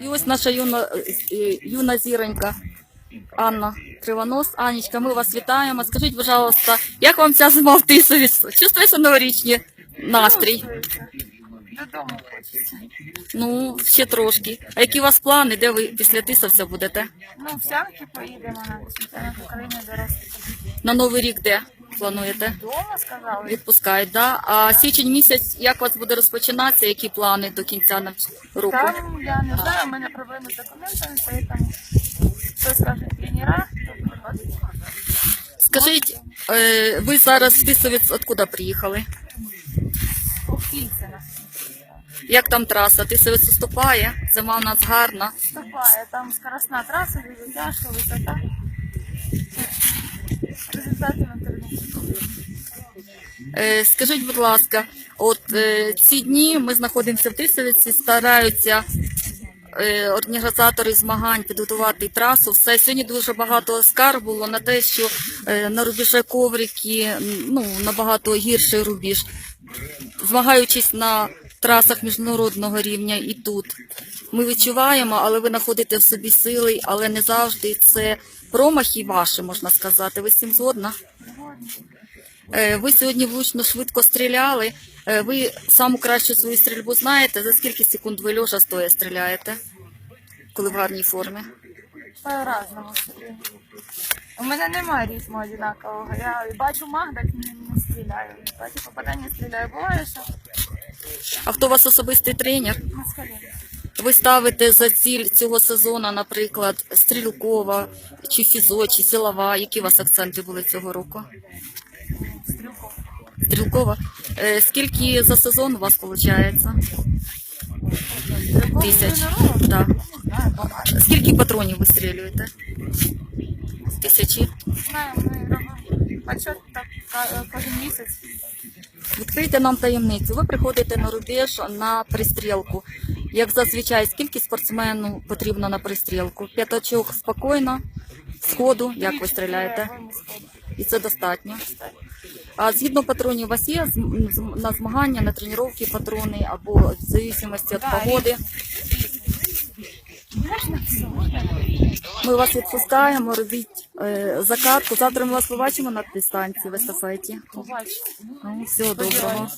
І ось наша юна, е, юна зіронька Анна Кривонос. Анечка, ми вас вітаємо. Скажіть, пожалуйста, як вам ця зима в Тисові? Чувствується новорічний настрій? Додому хочеться. Ну, ще трошки. А які у вас плани? Де ви після Тисовця будете? Ну, в Сянки поїдемо на України дорослих. На Новий рік де плануєте? Дома сказали. Відпускають, да? А січень місяць, як у вас буде розпочинатися? Які плани до кінця навч- року? Там я не знаю, у мене проблеми з документами, поэтому хто скаже тренера, то приходить. Скажіть, е, ви зараз з Тисовець откуда приїхали? Як там траса? Тисовець уступає? Зима у нас гарна. вступає. Там скоростна траса, дуже тяжко, висота. Результати в Скажіть, будь ласка, от е, ці дні ми знаходимося в Тисовиці, стараються е, організатори змагань підготувати трасу. Все сьогодні дуже багато скарг було на те, що е, на рубежі коврики ну набагато гірший рубіж, змагаючись на трасах міжнародного рівня і тут. Ми відчуваємо, але ви знаходите в собі сили, але не завжди це промахи ваші, можна сказати. Ви з цим згодна? Е, Ви сьогодні влучно швидко стріляли. Е, Ви саму кращу свою стрільбу знаєте. За скільки секунд ви льожа стоя стріляєте, коли в гарній формі? По-разному. У мене немає ритму одинакового. Я бачу магдак, не, не стріляю. Бачу попадання стріляю. Буває, що А хто у вас особистий тренер? Ви ставите за ціль цього сезону, наприклад, стрілкова, чи фізо, чи силова. Які у вас акценти були цього року? Стрілков. Стрілкова. Е, Скільки за сезон у вас виходить? Тисяч. Да. Скільки патронів ви стрілюєте? Тисячі. Відкрийте нам таємницю. Ви приходите на рубеж на пристрілку. Як зазвичай, скільки спортсмену потрібно на пристрілку? П'ятачок спокійно, сходу, як ви стріляєте. І це достатньо. А згідно патронів, у вас є на змагання, на тренування патрони або в зависимості від погоди. Ми вас відпускаємо, робіть е, закатку. Завтра ми вас побачимо на дистанції в естафеті. Ну, всього доброго.